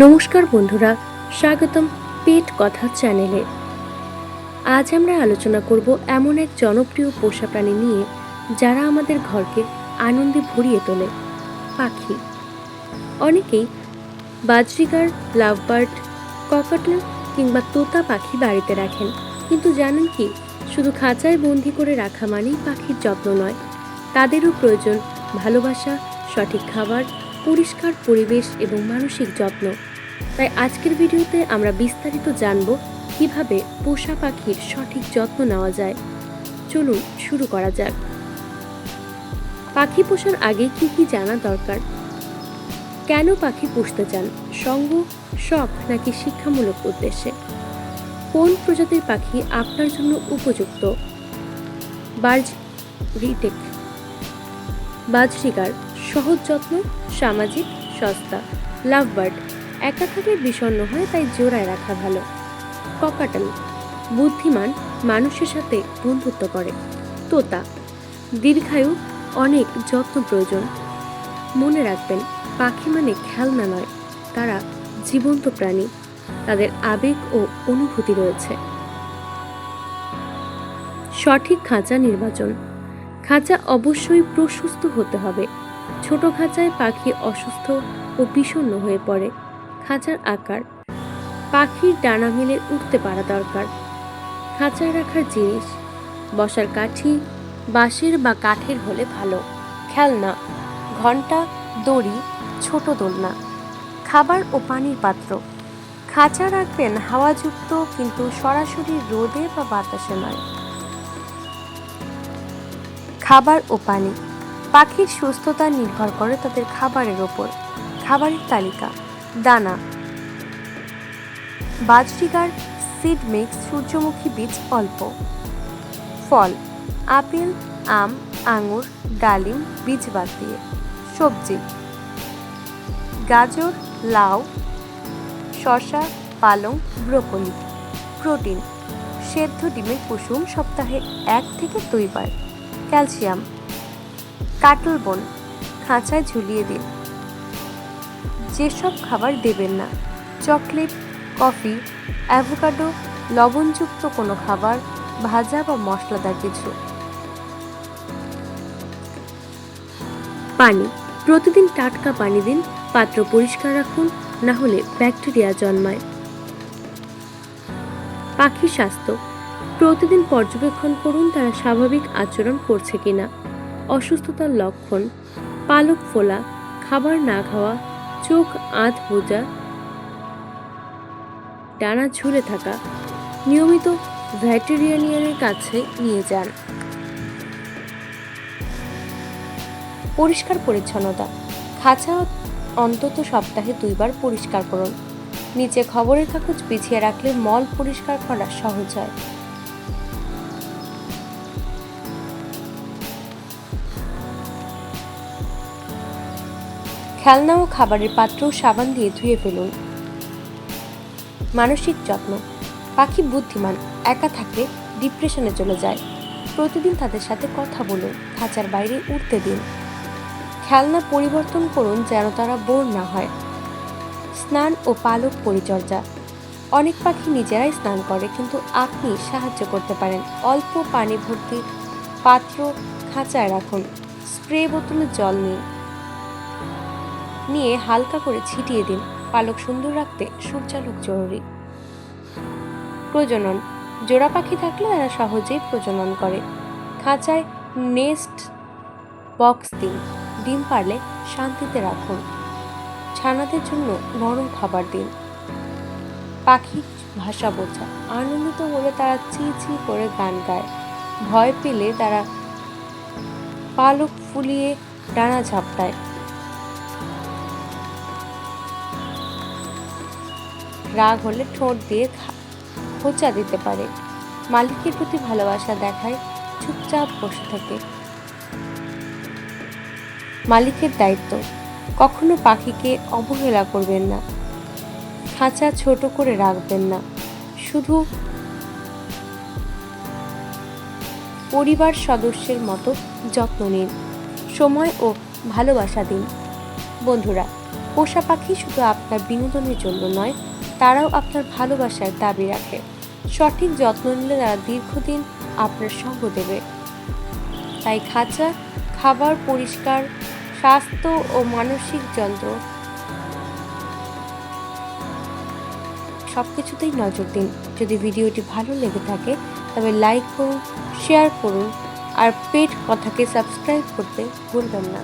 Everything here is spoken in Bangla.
নমস্কার বন্ধুরা, স্বাগতম পেট কথা চ্যানেলে। আজ আমরা আলোচনা করব এমন এক জনপ্রিয় পোষা প্রাণী নিয়ে, যারা আমাদের ঘরকে আনন্দে ভরিয়ে তোলে, পাখি। অনেকেই বাজরিগার, লাভবার্ড, ককাটল কিংবা তোতা পাখি বাড়িতে রাখেন। কিন্তু জানেন কি, শুধু খাঁচায় বন্দি করে রাখা মানেই পাখির যত্ন নয়। তাদেরও প্রয়োজন ভালোবাসা, সঠিক খাবার পরিষ্কার পরিবেশ এবং মানসিক যত্ন। তাই আজকের ভিডিওতে আমরা বিস্তারিত জানব কীভাবে পোষা পাখির সঠিক যত্ন নেওয়া যায়। চলুন শুরু করা যাক। পাখি পোষার আগে কি কি জানা দরকার? কেন পাখি পুষতে চান? সঙ্গ, শখ নাকি শিক্ষামূলক উদ্দেশ্যে? কোন প্রজাতির পাখি আপনার জন্য উপযুক্ত? Barge retake. বাজরিগার সহজ যত্ন, সামাজিক সস্তা। লাভবার্ড, একা থাকলে বিষণ্ণ হয় তাই জোড়ায় রাখা ভালো। ককাটাল, বুদ্ধিমান, মানুষের সাথে বন্ধুত্ব করে। তোতা, দীর্ঘায়ু, অনেক যত্ন প্রয়োজন। মনে রাখবেন, পাখি মানে খেলনা নয়, তারা জীবন্ত প্রাণী। তাদের আবেগ ও অনুভূতি রয়েছে। সঠিক খাঁচা নির্বাচন খাঁচা অবশ্যই প্রশস্ত হতে হবে। ছোট খাঁচায় পাখি অসুস্থ ও বিষণ্ণ হয়ে পড়ে। খাঁচার আকার। পাখির ডানা মেলে উঠতে পারা দরকার। খাঁচায় রাখার জিনিস। বসার কাঠি, বাঁশের বা কাঠের হলে ভালো। খেলনা। ঘণ্টা, দড়ি, ছোট দোলনা। খাবার ও পানির পাত্র। খাঁচা রাখবেন হাওয়াযুক্ত কিন্তু সরাসরি রোদে বা বাতাসে নয়। খাবার ও পানি। পাখির সুস্থতা নির্ভর করে তাদের খাবারের ওপর। খাবারের তালিকা, দানা। বাজরিগার সিড মিক্স সূর্যমুখী বীজ অল্প। ফল, আপেল, আম, আঙুর, ডালিম, বীজ বাদ দিয়ে। সবজি, গাজর, লাউ, শসা, পালং, ব্রোকলি। প্রোটিন, সেদ্ধ ডিমের কুসুম সপ্তাহে এক থেকে দুইবার। ক্যালসিয়াম, কাটল বন, খাঁচায় ঝুলিয়ে দিন। যেসব খাবার দেবেন না, চকলেট, কফি, অ্যাভোকাডো, লবণযুক্ত কোনো খাবার, ভাজা বা মশলাদার কিছু। পানি, প্রতিদিন টাটকা পানি দিন, পাত্র পরিষ্কার রাখুন, না হলে ব্যাকটেরিয়া জন্মায়। পাখির স্বাস্থ্য প্রতিদিন পর্যবেক্ষণ করুন তারা স্বাভাবিক আচরণ করছে কিনা। অসুস্থতার লক্ষণ, পালক ফোলা, খাবার না খাওয়া, চোখ আধ বোঝা ডানা ঝুলে থাকা, নিয়মিত ভেটেরিয়ানিয়ানের কাছে নিয়ে যান। পরিষ্কার পরিচ্ছন্নতা, খাঁচা অন্তত সপ্তাহে দুইবার পরিষ্কার করুন। নিচে খবরের কাগজ বিছিয়ে রাখলে মল পরিষ্কার করা সহজ হয়। খেলনা ও খাবারের পাত্র সাবান দিয়ে ধুয়ে ফেলুন। মানসিক যত্ন। পাখি বুদ্ধিমান, একা থাকলে ডিপ্রেশনে চলে যায়। প্রতিদিন তাদের সাথে কথা বলুন, খাঁচার বাইরে উঠতে দিন। খেলনা পরিবর্তন করুন যেন তারা বোর না হয়। স্নান ও পালক পরিচর্যা। অনেক পাখি নিজেরাই স্নান করে কিন্তু আপনি সাহায্য করতে পারেন। অল্প পানি ভর্তি পাত্র খাঁচায় রাখুন। স্প্রে বোতলে জল নিন। নিয়ে হালকা করে ছিটিয়ে দিন। পালক সুন্দর রাখতে সূর্যালোক জরুরি। প্রজনন। জোড়া পাখি থাকলে তারা সহজেই প্রজনন করে। খাঁচায় নেস্ট বক্স দিন। ডিম পারলে শান্তিতে রাখুন। ছানাদের জন্য নরম খাবার দিন। পাখির ভাষা বোঝা। আনন্দিত হলে তারা চি চি করে গান গায়। ভয় পেলে তারা পালক ফুলিয়ে ডানা ঝাপটায়। রাগ হলে ঠোঁট দিয়ে খোঁচা দিতে পারে। মালিকের প্রতি ভালোবাসা দেখায়, চুপচাপ বসে থাকে। মালিকের দায়িত্ব, কখনো পাখিকে অবহেলা করবেন না। খাঁচা ছোট করে রাখবেন না। শুধু পরিবার সদস্যের মতো যত্ন নিন, সময় ও ভালোবাসা দিন। বন্ধুরা, পোষা পাখি শুধু আপনার বিনোদনের জন্য নয় তারাও আপনার ভালোবাসার দাবি রাখে। সঠিক যত্ন নিলে তারা দীর্ঘদিন আপনার সঙ্গ দেবে। তাই খাঁচা, খাবার পরিষ্কার, স্বাস্থ্য ও মানসিক যন্ত্র সব কিছুতেই নজর দিন। যদি ভিডিওটি ভালো লেগে থাকে, তবে লাইক করুন, শেয়ার করুন, আর পেট কথাকে সাবস্ক্রাইব করতে ভুলবেন না।